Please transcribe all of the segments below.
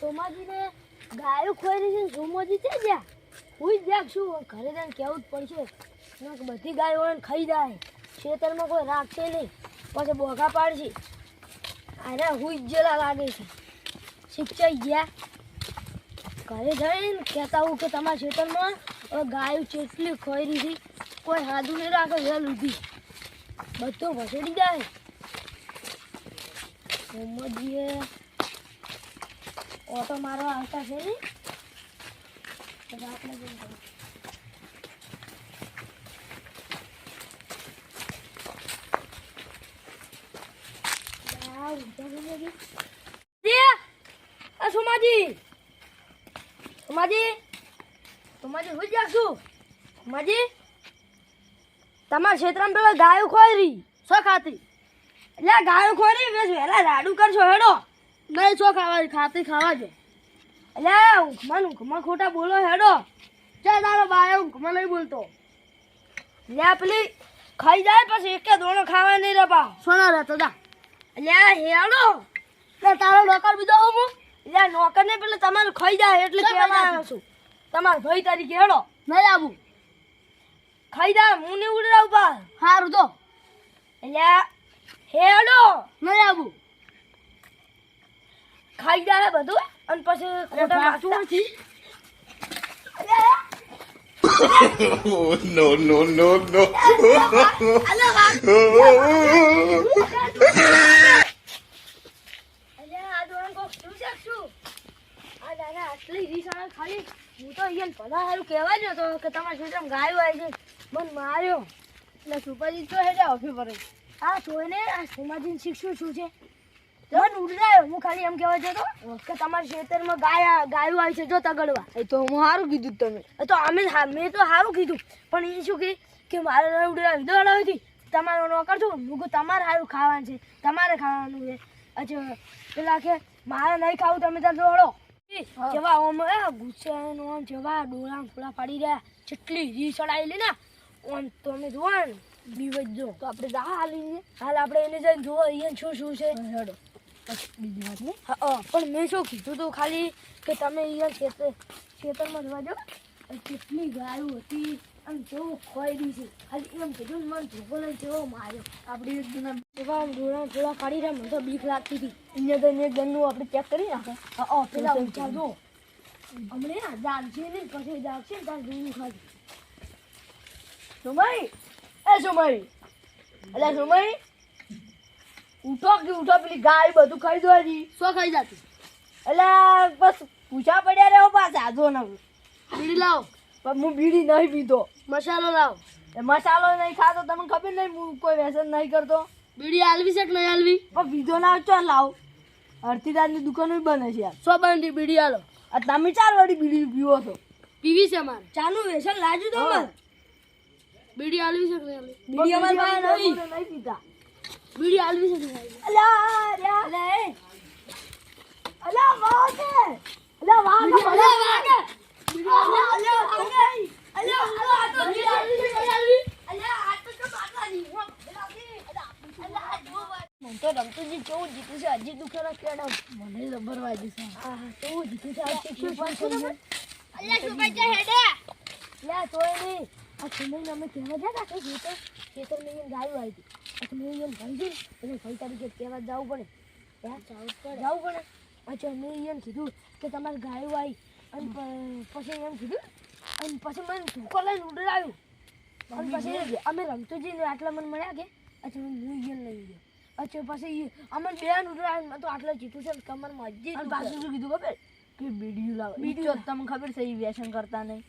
સોમાજીને ગાયો ખોઈ છે સોમાજી છે જ્યાં હુઈ જ જાગ શું ઘરે જઈને કેવું જ પડશે. બધી ગાયોને ખાઈ જાય. ખેતરમાં કોઈ રાખશે નહીં. પછી બોગા પાડશે. આને જ જેલા લાગે છે. શિક્ષાઈ ગયા. ઘરે જઈને કહેતા હું કે તમારા ખેતરમાં ગાયો ચેટલી ખોઈ છે? કોઈ હાદું નહીં રાખે વેલ બધું ઘસેડી જાય. મોહમ્મદજીએ ઓટો મારો આવતા છે ને તો આપણે કેમ કરીએ? યાર, ઊંચા બોલો જી. જી, આ સોમાજી સોમાજી સોમાજી હું જાગશું સોમાજી તમારા ક્ષેત્રમાં પેલા ગાયો ખોરી શું ખાતી એટલે ગાળું ખોરી બસ વહેલા રાડું કરશો હેડો. નહીં છો ખાવા ખાતી ખાવા જો. એટલે ઊંઘમાં ઊંઘમાં ખોટા બોલો હેડો. ચાલ તારો બાય ઊંઘમાં નહીં બોલતો. લે પેલી ખાઈ જાય પછી એક દોણો ખાવા નહીં રે બા સોના રહેતો જા. એટલે આ હેડો. એટલે તારો નોકર બીજો હું એટલે નોકર ને પેલે તમારું ખાઈ જાય એટલે કહેવા આવ્યો છું. તમારો ભાઈ તરીકે હેડો. નહીં આવું. ખાઈ જાય હું નહીં ઉડરાવ પા સારું તો એટલે હેડો નહીં આવું ખાઈ જાય બધું અને પછી ખોટા નથી. Oh, no, no, no, no. અરે આ દોરણ કોક શું શકશું આ દાદા આટલી રીસાણા ખાલી. હું તો અહીંયા ભલા સારું કહેવા જ હતો કે તમારા ક્ષેત્રમાં ગાયો આવી છે મને માર્યો. એટલે સુપાજી તો હેડે ઓફી પડે આ જોઈને આ સોમાજીને શીખશું શું છે? મન ઉડાયો હું ખાલી એમ કહેવા જતો કે તમારા ખેતરમાં ગાય ગાયો આવી છે જો તગડવા. એ તો હું સારું કીધું તમે. એ તો અમે મેં તો સારું કીધું. પણ એ શું કહી કે મારે ઉડાવી દોડ હતી. તમારો નોકર છું. હું તમારે સારું ખાવાનું છે. તમારે ખાવાનું છે. અચ્છા પેલા કે મારે નહીં ખાવું તમે ત્યાં દોડો. જેવા ઓમ ગુસ્સે ઓમ જેવા ડોળા ફોડા પાડી રહ્યા. જેટલી રી ચડાયેલી ને ઓમ તમે જોવા ને. બીવજ જો. તો આપણે જા હાલીને હાલ આપણે એને જઈને જુઓ અહીંયા શું શું છે. હેડો. બીજી વાત નહીં? હા પણ મેં શું કીધું તું ખાલી કે તમે અહીંયા ખેતર ખેતરમાં જોવા જાઓ. કેટલી ગાયો હતી અને કેવો ખોઈ છે. ખાલી એમ કીધું મને લઈને કેવો માર્યો આપણે એક જણા એવા ડોળા થોડા પાડી રહ્યા મને તો બીક લાગતી હતી. અહીંયા તો એક ગનનું આપણે ચેક કરી નાખો. હા, પેલા ઊંચા જો. હમણાં જાગશે ને પછી જાગશે ને ત્યાં જોયું ખાલી સુમાઈ એ સુમાઈ. એટલે સુમાઈ ઉઠો કે ઉઠો પેલી ગાય બધું ખાઈ દો હજી. શું ખાઈ જતી? એટલે બસ પૂછા પડ્યા રહ્યો પાછા જો ને બીડી લાવો. પણ હું બીડી નહીં પીધો. મસાલો લાવો. એ મસાલો નહીં ખાતો તમને ખબર નહીં હું કોઈ વ્યસન નહીં કરતો. બીડી હાલવી છે કે નહીં હાલવી? પણ પીધો ના ચો લાવ. દાદની દુકાન બને છે યાર. સો બંધી બીડી હાલો. આ તમે ચાર વાળી બીડી પીવો છો. પીવી છે મારે. ચાલુ વ્યસન લાજુ તો. મારે બીડી આલવી છે કે નહીં આલવી બીડી અમારી પાસે નહીં નહીં નહીં પીતા બીડી આલવી છે કે નહીં આલવી અલ્યા અલ્યા અલે એ અલ્યા વાહ છે અલ્યા વાહ બીડી છે. અલે વાગે અલ્યા અલ્યા વાહ. અલ્યા આ તો બીડી આલવી છે કે નહીં આલવી અલ્યા આ તો તો મારવાની હું અલ્યા આ જો મને તો રમતુજી કેવું જીતું છે હજી દુખેલા કેડા મને જબર વાગી છે હા હા કેવું જીતું છે આ શિક્ષણ શું છે અલ્યા શું બચ્ચા હેડે લે તોય નહીં આ સુમઈને અમે કહેવા જતા કે ખેતર ખેતર મેં ગાયું આવી હતી. પછી મેં એમ ભંગી એટલે ભાઈ તરીકે કહેવા જવું પડે. ત્યાં જવું પડે. પછી મેં એમ કીધું કે તમારે ગાયું આવી. અને પછી એમ કીધું અને પછી મને ધોકો લઈને ઉડાવ્યું અને પછી અમે રમતુજીને આટલા મને મળ્યા કે? અચ્છા હું એને લઈ ગયો. અચ્છા પછી અમે બેન ઉડાવ્યું મેં તો આટલા જીતું છે કમરમાં હજી અને પાછું શું કીધું ખબર? કે બીડીયું લાવો. બીડીયું તમને ખબર છે એ વ્યસન કરતા નહીં.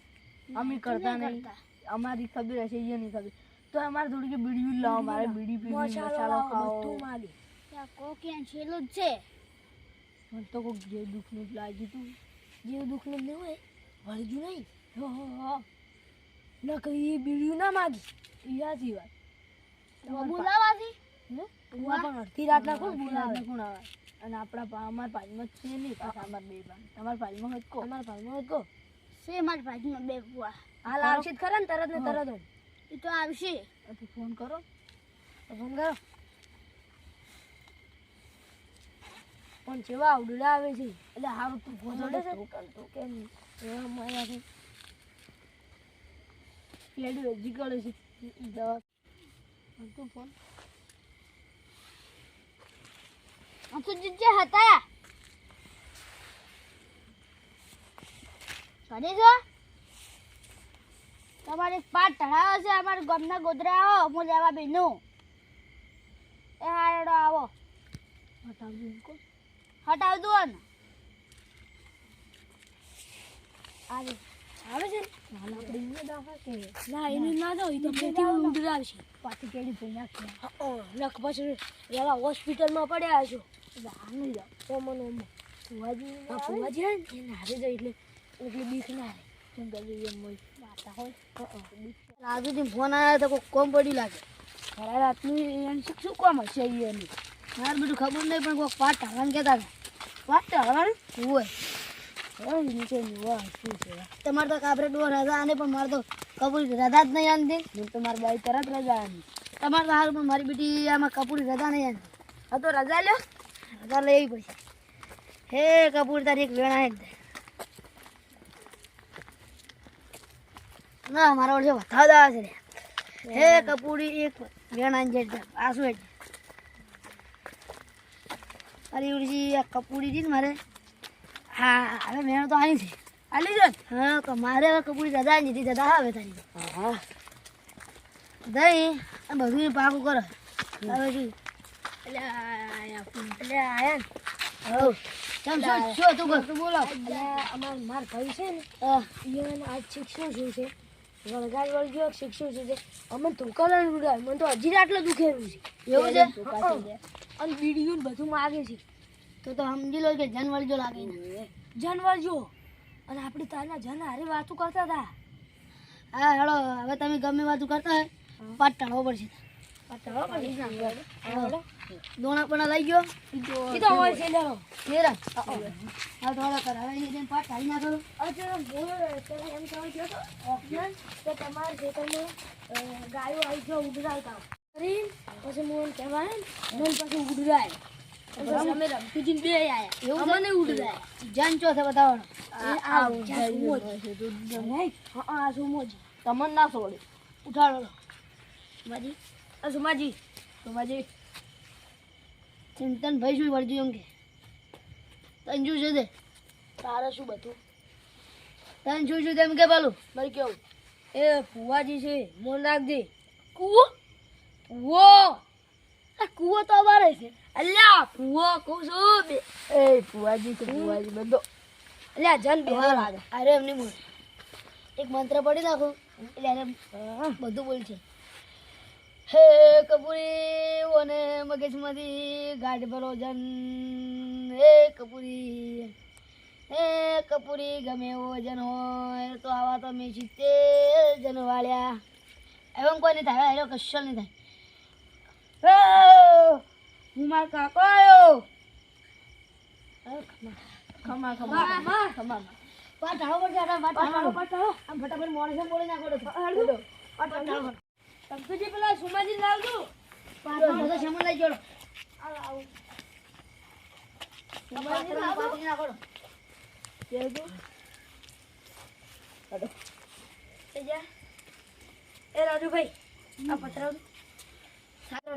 અમે કરતા. નહીં. અમારી ખબર હશે એ નહીં ખબર તો અમારે થોડીક બીડી બીડીયું લાવો મારે બીડી પીવી મસાલો ખાવો. બધું માગે. કોકિયા છેલ્લું જ છે. મને તો કોઈક જે દુઃખનું જ લાગ્યું હતું જે દુઃખનું નહીં હોય વળગ્યું નહીં. હો હો હો. ન બીડીયું ના માગી. સાચી વાત. બોલાવાથી હે? પણ અડધી રાતના કોણ બોલાવે. કોણ આવે. અને આપણા અમારા પાલમાં જ છે નહીં પાછા અમારા બે ભાઈ. તમારા પાજમાં હોય કો અમારા પાજમાં હોય કહો. છે મારી ભાઈમાં બે બુઆ. હાલ આવશે જ ખરા ને તરત ને તરત એ તો આવશે. ફોન કરો. ફોન કરો. પણ જેવા ઉડડા આવે છે. એટલે હારું તું ગોધડે છે? તું કેમ એવા માયા છે પેડું હજી કરે છે. દવા તું ફોન. અંશુજી જે હતા. ઘરે છો તમારે પાટ ચઢાવો છે અમારા ગામના ગોદરા આવો હું લેવા બેનું. એ હારડો આવો. હટાવજો હટાવ દો ને. આવે. આવે છે? ને હાલ આપણે એને દાખા કે. ના એને ના. દો તો પેટી ઉડડા આવશે પાછી કેડી ભાઈ નાખી પછી એવા હોસ્પિટલમાં પડ્યા છો આનું જાવ ઓમન ઓમો. ફુવાજી ફુવાજી ને એને હારે જાય એટલે એટલે બીક ના આવે રાજુથી ફોન આવ્યા તો કોઈ કોમ લાગે. ખરા રાતની એને શું શું કામ મારે બધું ખબર નહીં પણ કોઈક પાટ ઢાળવાનું કહેતા હતા. વાત ચાલવાનું હોય નીચે શું તમારે તો કાપરે ડોર રજા આને પણ મારે તો કપૂરી રજા જ નહીં આનતી. હું તો મારી બાઈ તરત રજા આની. તમારે તો હારું પણ મારી બેટી આમાં કપૂરી રજા નહીં આનતી. હા તો રજા લ્યો. રજા લઈ પછી. હે કપૂર તારી એક વેણ ના મારા વડે વધાવ દાવા છે હે કપૂરી એક વેણા જે આસુ એટલે મારી ઓળશી આ કપૂરી ને મારે. હા હવે મેણ તો આની છે. આલી જો હા તો મારે હવે કપૂરી દાદા ની દીધી દાદા આવે તારી. હા આ બધું પાકું કરો. હવે શું? એટલે આયા એટલે આયા ને. હવ કેમ શું શું તું બોલો? એટલે અમાર માર ભાઈ છે ને ઈવન આજ શિક્ષણ શું છે? વળગાડ વળગ્યો શિક્ષણ છે અમે તો કલર ઉડાય મને તો હજી આટલો દુખેલું છે. એવું છે? અને બીડીયું બધું માગે છે. તો તો સમજી લો કે જન વળજો લાગે ને. જાનવર જો. અને આપણે તારના જન હારે વાતો કરતા હતા. હા હેડો હવે તમે ગમે વાતું કરતા હોય પાટ ટાળવો પડશે. દોણા પણ લઈ ગયો ઈ હોય છે લેવો તેરા હા દોણા કર એને જેમ પાટ ટાળી નાખો અચ્છા બોલો તમે એમ કહો છો તો ઓપ્શન કે તમારે જે તમે ગાયો આવી જો ઉડરાવતા કરી પછી મોન કહેવાય મોન મને પછી ઉડરાય અમે રમતુજી બે આયા એવું છે? અમને ઉડરાય જન ચો છે બતાવવાનો આ સુમો આ સુમો છે. તમને ના છોડે ઉઠાડો આ સુમાજી. સુમાજી. ચિંતન ભાઈ શું વળજો એમ કે? તન શું છે તે. તારે શું બધું? તન શું છું તેમ કે પેલું? મારે કેવું? એ ફુવાજી છે મોન રાખજે કૂવો. કૂવો કૂવો તો અમારે છે. અલ્યા ફુવો કહું છું. બે. એ ફુવાજી છે ફુવાજી બધો. અલ્યા જન લાગે. અરે એમની બોલ એક મંત્ર પડી નાખું. એટલે બધું બોલ છે હે કપુરી ઓને મગજમાંથી ગાઢ ભરો જન હે કપૂરી હે કપૂરી ગમે એવો જન હોય તો આવા તો મેં સિત્તેર જન વાળ્યા. એવું કોઈ નહીં થાય એનો કશો નહીં થાય. હું મારો કાકો આવ્યો ખમા ખમા ખમા. ખમા પાટ ઢાળો પડશે આટલા પાટ ઢાળો આમ ફટાફટ મોણસે બોલી નાખો તો પાટ તમતુજી પેલા સુમાજી લાવજો પાછો બધો સામાન લઈ જોડો. પાટ ઢાળો, પાટલી નાખો તો. એ રાજુભાઈ આ પતરાવ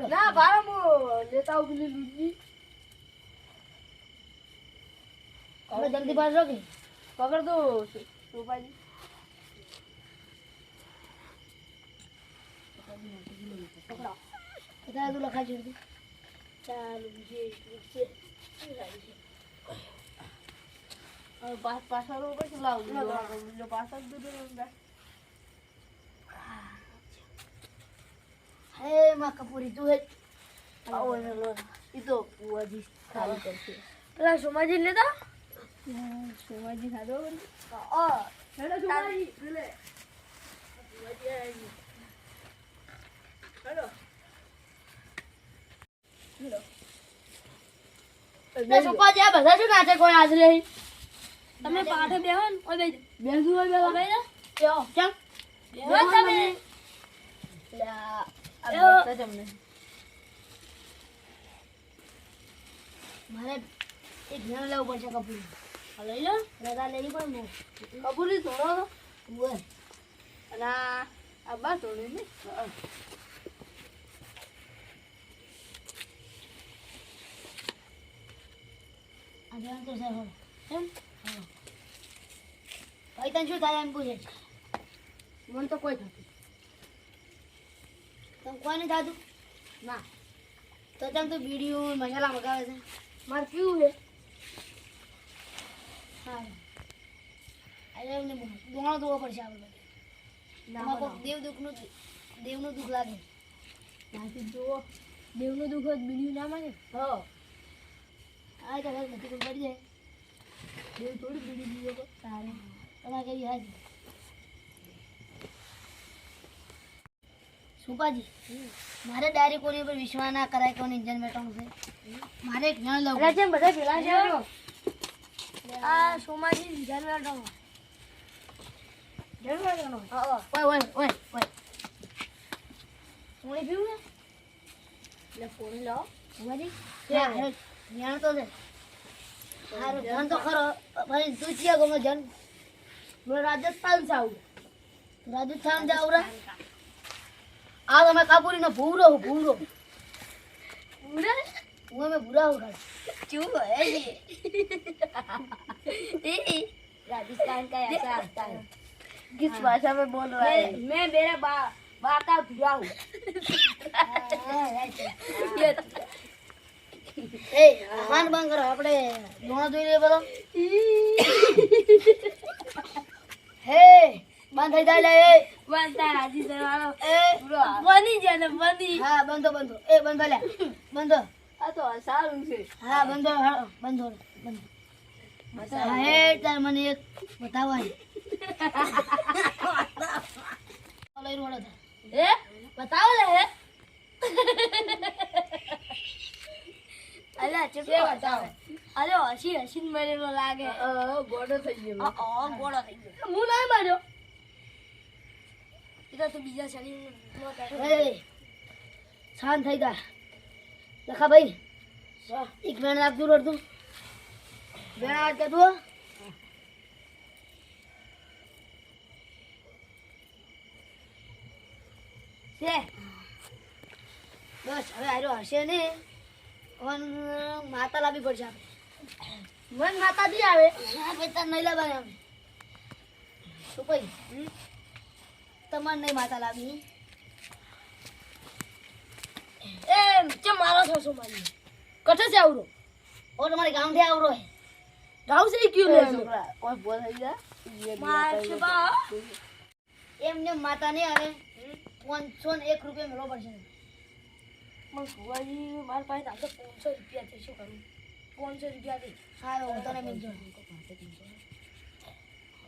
ના ભારે હું લેતા આવું પેલી દૂધની જલ્દી પાછો પકડ દો સુપાજી બધા તું લખા જોડતી ચાલુ છે છે હવે પાસ પાછળ પછી લાવું જો પાછળ દૂધ હે માં કપૂરી તું હે આવો ને લો ઈ તો પુવાજી ખાલી કરશે પેલા સોમાજી લેતા સોમાજી ખાધો આ હેડો સોમાજી પેલે પુવાજી આવી હેડો હેડો બે સુપાજી આ બધા શું નાચે કોઈ આજ રહી તમે પાઠે બેહો ને ઓય બેજો બેસું હોય બેલા બેજો કેમ કેમ? બેહો તમે. લા, આ. તમને. મારે એક જણ લેવું પડશે કપૂર. આ લઈ લો. રજા લેવી પડે કપૂરી થોડો બોલ. અને આ આ બા ધોળી ને? આ જણ તો સર એમ હા ભાઈ તને શું થાય એમ પૂછે મને તો કોઈ થતું તને કોઈ નહીં થતું ના તો તું બીડીઓ મસાલા મગાવે છે મારે પીવું છે હા આજે એમને દોણો ધોવો પડશે આપણે ના દેવ દુઃખનું દેવનું દુઃખ લાગે જુઓ દેવનું દુઃખ બીડીયું ના માને હા આ તો બસ નથી પડી જાય દેવ થોડી બીડી દીધો તારે. તમારે કેવી હાજી સુપાજી મારે ડાયરી કોની પર વિશ્વાસ ના કરાય કોની ઇન્જન બેઠવાનું છે? મારે એક જણ લઉં અરે બધા ભેળા છે આ સોમાજી જાનવરનો જાનવરનો હા, હા. ઓય ઓય ઓય ઓય. સોણી પીવું ને એટલે ફોન લાવો? સુપાજી હા, હારે જણ તો છે હારું જણ તો ખરો ભાઈ તું ચિયા ગમે જણ મેં રાજસ્થાન થી આવું રાજસ્થાન જાવ રે આ તમે કાપુરીનો ભૂરો હું ભૂરો ઉડે હું અમે ભૂરા હું ખાલી क्यों है ये राजस्थान का ऐसा आता है किस भाषा में बोल रहा है मैं मेरा बा बाता भूरा हूँ ये એ હાન બંધ કરો આપણે ધોણો જોઈ લઈએ બોલો હે બંધ થઈ જાય લે બંધ થાય એ. બની જાય ને બની. હા બંધો બંધો. એ બંધો લે. બંધો. આ તો સારું હા બંધો બંધો બંધો. હા હે તાર મને એક બતાવો લઈ બતાવો લે અલ્યા ચૂપ બતાવો અરે હસી હસી મરેલો લાગે. ગોડો થઈ ગયો ઓ ગોડો થઈ ગયો હું ના માર્યો? એ તો તું બીજા શરીર શાંત થઈ જા. લખા ભાઈ એક વેણ લાગતું રડતું વેણ આજ કહેતું બસ હવે આર્યો હશે ને. પણ માતા લાવી પડશે આપણે વન માતા બી આવે. તાર નહીં લાવવા આવે શું ભાઈ તમારે નહીં માતા લાવી એ કે મારો છો છો મારી કઠે છે આવરો? ઓ તમારે ગામઠે આવરો હે. ગાવ છે ક્યું લે છોકરા કોઈ બોલ થઈ જા માર બા. એમને માતા નહીં આવે. પાંચસો રૂપિયા મેળવો પડશે. મન કુવાજી માર પાસે તો પાંચસો રૂપિયા થી શું કરું? પાંચસો રૂપિયા થી હા હું તને મિલજો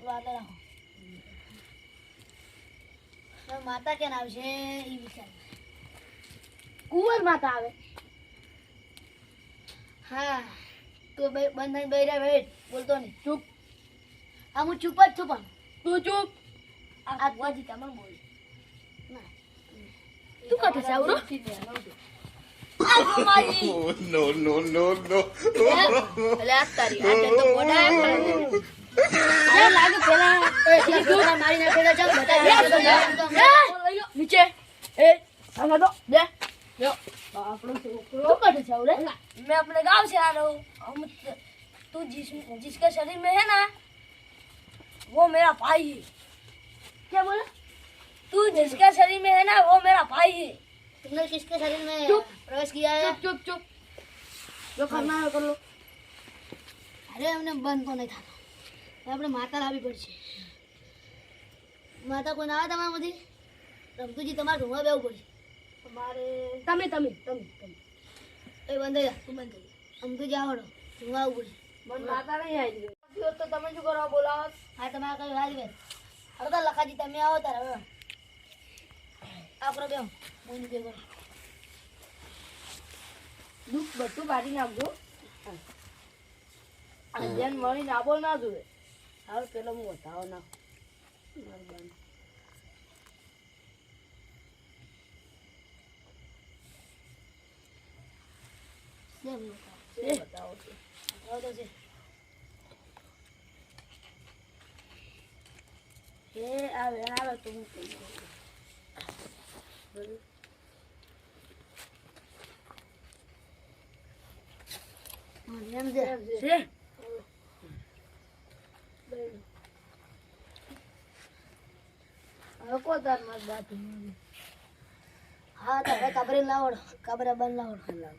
વાત રાખો માતા કેમ આવશે એ વિચાર. કુંવર માતા આવે. હા તું બે- બંધ થઈને બેહી વેટ બોલતો નહીં. ચૂપ. હા હું ચૂપ જ છું પણ. તું ચૂપ. આ ભુવાજી તમે બોલ. તું કઠે છે આવરો આ કુવાજી Oh, no, no, no, no. અલે આ તારી આ તો બોડા અરે લાગે પેલા એ છોકરા મારી નાખેલા ચાલ બતાવી નીચે એ સામે તો બે યો આપણો છોકરો તું કઠે છે આવરે मैं अपने गांव से आ रहा हूँ हम तू जिस जिसके शरीर में है ना वो मेरा भाई है क्या बोला तू जिसके शरीर में है ना वो मेरा भाई है तुमने किसके शरीर में चुप। प्रवेश किया है चुप चुप चुप जो करना है कर लो અરે અમને બંધ તો નહીં થતો હવે આપણે માતા લાવવી પડશે માતા કોઈ ના આવે તમારા બધી રમતુજી તમારે ઢોંગા બેવું પડશે हमारे तमे तमे तमे तमे એ બંધ થઈ જા तू बंद कर રમતુજી આવડો ઢોંગા આવવું પડશે मन माता नहीं आई तो तमे जो करो बोला હા તમારે કઈ હાલ બે અરે તો લખાજી તમે આવો તારે મોઈની બે દુઃખ બધું કાઢી નાખજો. જેન મળી નાબો ના જોવે. હવે પેલો હું બતાવો ના. એ બતાવો. બતાવો છે. એ આવે આવે તો હું કહી. દઉં. બરોબર. એમ છે છે કો તાર માર હા તો હવે કબરે લાવડ કબરે બન લાવડ લાવ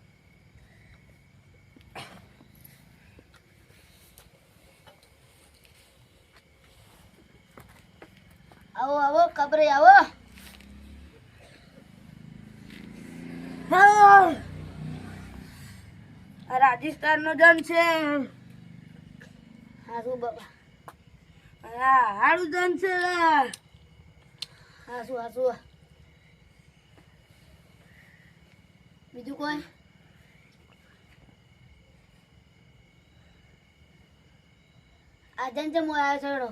આવો આવો, કબરે આવો હા. આ રાજસ્થાન નો જન છે. હાસુ શું બાબા હારું જન છે. હાસુ હા, શું હા, શું બીજું કોઈ? છે હું આવ્યો છોડો.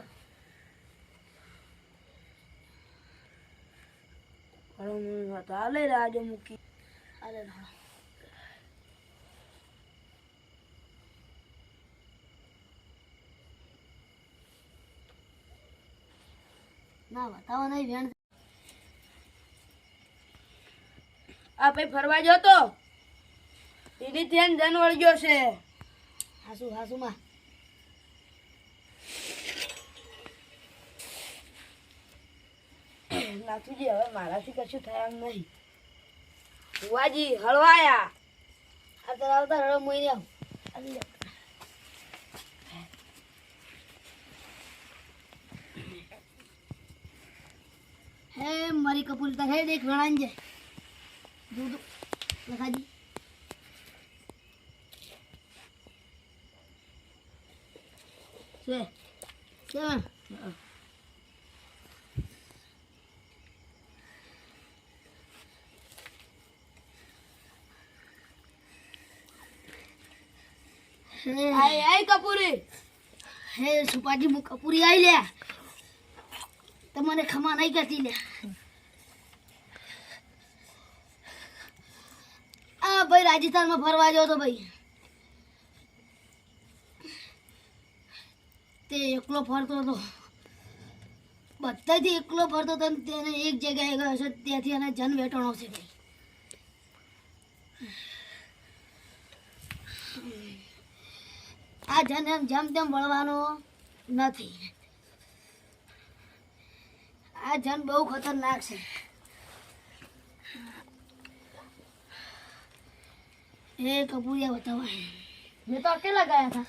હાલો રાજો મૂકી. અરે ના ના બતાવો નહીં વેણ આ ભાઈ ફરવા ગયો તો? એની ધ્યાન વળગ્યો છે. હાસુ હાસુમાં નાથુજી હવે મારાથી કશું થયા નહીં. ભુવાજી હળવાયા આ તો આવતા રડો મોઈ ને આવ હે મારી કપૂરતા હે દેખ વેણાન જાય દૂધ લખાજી છે છે હે આય આય કપૂરી સુપાજી હું કપૂરી આવી લે. તમને ખમા નહીં કરતી લે. આ ભાઈ રાજસ્થાનમાં ફરવા ગયો તો ભાઈ. તે એકલો ફરતો હતો. બધાથી એકલો ફરતો હતો તેને એક જગ્યાએ ગયો છે, ત્યાંથી એને જન વેટણો છે ભાઈ. આ જન એમ જેમ તેમ વળવાનો. નથી. આ જન બહુ ખતરનાક છે. એ કપૂરિયા બતાવાય મેં તો અકેલા ગયા હતા?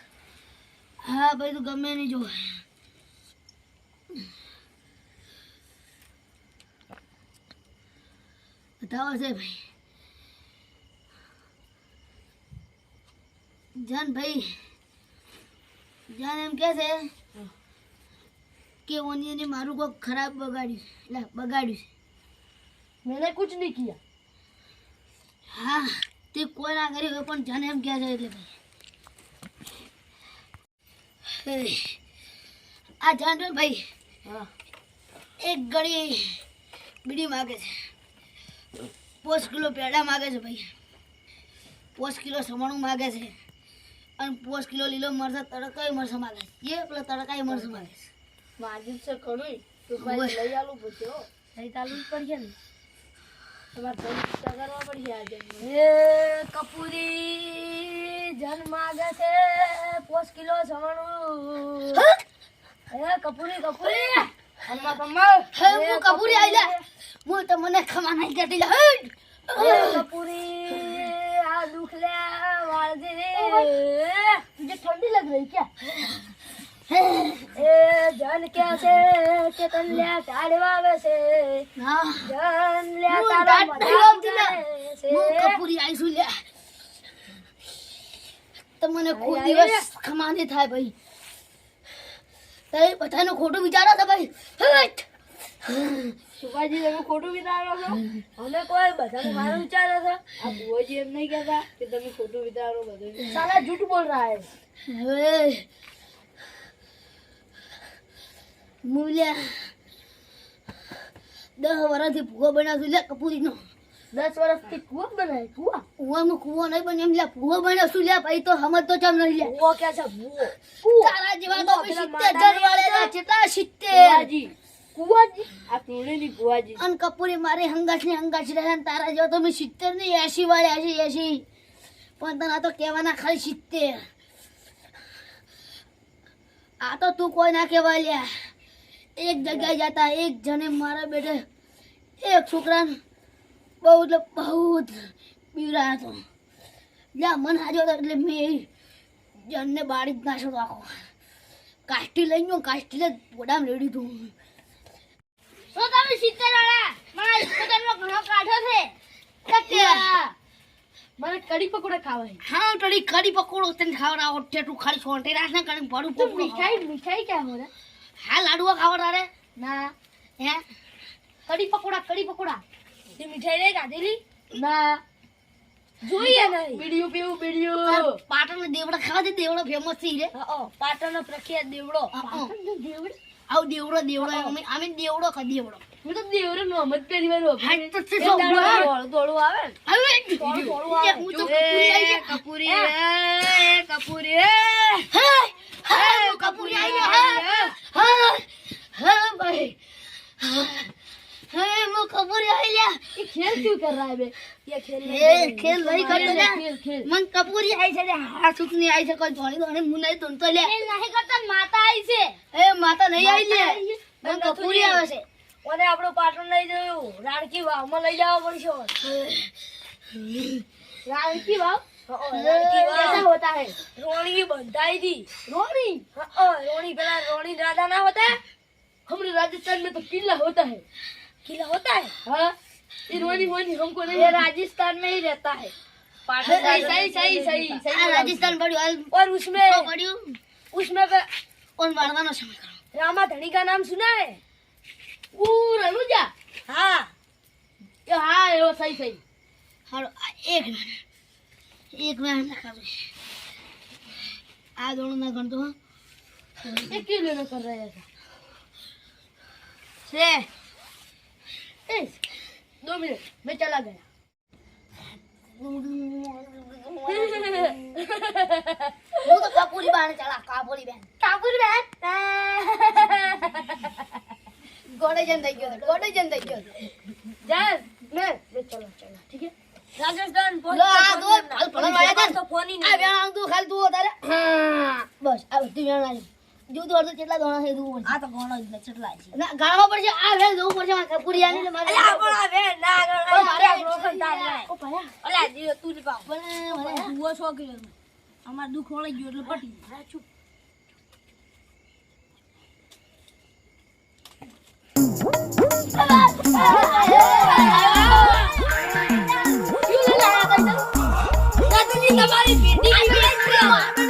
હા ભાઈ તું ગમે નહીં જો બતાવો છે ભાઈ. જાન ભાઈ જાન એમ કે છે કે ઓનિયને મારું કોક ખરાબ બગાડ્યું એટલે બગાડ્યું છે. મેને કુછ નહીં કિયા. હા તે કોઈ ના કર્યું હોય પણ જાને એમ કહે છે એટલે ભાઈ. આ જાન ભાઈ હા. એક ગળી બીડી માગે છે. પોસ કિલો પેડા માગે છે ભાઈ. પોસ કિલો સમાણું માગે છે. અને પોસ કિલો લીલો મરસા તડકાઈ મરસા માગે છે. એ પેલા તડકાઈ મરસા માગે છે. માજી છે કણુઈ તો ભાઈ લઈ આલું પૂછ્યો લઈ આલું ગયા ને. તમારે પરીક્ષા કરવા કપૂરી જન્મ છે પોસ કિલો સવાણું. એ કપૂરી કપૂરી. અમ્મા કમ્મા કપૂરી આવી લે હું તમને ખમા નહીં કરતી. લે કપૂરી આ દુખ લે વાળજે રે ઠંડી લગ રહી ક્યાં? એ જન કે છે કે તલ્યા ઢાળવા આવે છે જન લે તારા તમને કોઈ દિવસ ખમાને થાય ભાઈ. તારે બધાનો ખોટું વિચારો તો ભાઈ. સુભાજી તમે ખોટું વિચારો છો? અમે કોઈ બધાને મારું વિચારો છો? આ બુવાજી એમ નહીં કહેતા કે તમે ખોટું વિચારો બધું સાલા જૂઠ બોલ રહ્યા હે. મૂલ્યા દસ વર્ષથી ભૂગો બનાવશું લે કપૂરીનો. દસ વર્ષથી કુવો બનાવે? કુવા કૂવામાં કુવો નહીં પણ એમ લે કૂવો બનાવશું લે ભાઈ તો સમજ તો ચમ નહીં લે. કુવો કે છે ભૂવો? તારા જેવા તો સિત્તેર જણ વાળેલા કેટલા સિત્તેર. કુવાજી કુવાજી આ કુણીની કુવાજી અન કપૂરી મારી હંગાશની હંગાશ રહ્યા ને તારા જેવા તો મેં સિત્તેરની એસી વાળે એસી એસી પણ તને તો કહેવાના ખાલી સિત્તેર. આ તો તું કોઈ ના કહેવાય લ્યા એક જગ્યાએ જતા એક જણે મારા બેટે એક છોકરાને બહુ એટલે બહુ જ બીવરા હતો. જ્યાં મન હાજો હતો એટલે મેં જણને બાળી જ નાખ્યો તો આખો. કાષ્ટી લઈ ગયો કાષ્ટી જ પોડામ રેડી તું તો તમે સિત્તેર વાળા મારા ઇસ્કોતેરનો ઘણો કાઢો છે? મને કડી પકોડા ખાવા છે. હા ટડી કડી પકોડો તને ખાવડાવો ટેટુ ખાલી છોંટી રાખ ને કડી ભડું તો મીઠાઈ મીઠાઈ ક્યાં હોય હા લાડુઓ રે? ના. હે? કડી પકોડા કડી પકોડા. તે મીઠાઈ નહીં ખાધેલી ના. જોઈએ નહીં. બીડીયું પીવું બીડીયું. પાટણ દેવડા ખાવા દે દેવડો ફેમસ છે રે. પાટણ પાટણનો પ્રખ્યાત દેવડો. હા, હા. દેવડો? આવ દેવડો દેવડો. અમે અમે દેવડો ખા દેવડો? હું તો દેવડો નો મત પહેલી વાર. હાટ તો છે દોડું આવે હવે. હું તો કપૂરી આઈ કપૂરી કપૂરી એ. હે હે કપૂરી આવી ગયો હે હે હે ભાઈ હે મો કપૂરી આવી લ્યા ये खेल क्यों कर रहा है बे ये खेल એ ખેલ નહીં કરતો લે खेल खेल મન કપૂરી આવી છે લે હા સુકની આવી છે કોઈ ધોળી ધોળી મું નહીં ધૂનતો લે એ નહીં કરતા માતા આવી છે એ માતા નહીં આવી લે માતા આવી છે? મન કપૂરી આવે છે મને આપણું પાટણ લઈ જયું રાણકી વાવમાં લઈ જવા પડશે रानी वाव रानी वाव कैसा होता है रोणी की बंधाई थी रोणी हाँ, रोणी पहला रोणी राजा ना होता है हमारे राजस्थान में तो किला होता है किला होता है हाँ राजस्थान में ही रहता है सही सही सही सही राजस्थान पढ़ू और उसमें पढ़ू उसमें और मरदानो समय रामा धनी का नाम सुना है वो रनुजा हाँ यो हाँ यो सही सही हर एक मिनट एक मिनट ना कर आ दोनों ना कर दो एक किलो ना कर रहे हैं से दो मिनट मैं चला गया હું તો કપૂરી બાને ચલા કાપુરી બેન काबुल बैठ ગોડે જન થઈ ગયો ગોડે જન થઈ ગયો जान मैं मैं चला चला ठीक है राजस्थान लो, आ दो, हाल पढ़ो वाला था। तो फोन ही આ नहीं બેન આમ તું ખાલી તું તારે બસ આ બધું બેન આવી જો તું અડધો કેટલા દોણા છે તું આ તો ઘણો જ કેટલા છે? ના ગાળવા પડશે આ વેલ જવું પડશે મારે કપૂરી આની ને મારે અલા પણ આ બે ના ઓ, મારે મારે રોકન તાર લાય ઓ ભયા અલા જીઓ તું જ પાવ. પણ મને હુઓ છો કે અમાર દુખ વળી ગયો એટલે પટી ગયું. ચૂપ. તમારી પેટી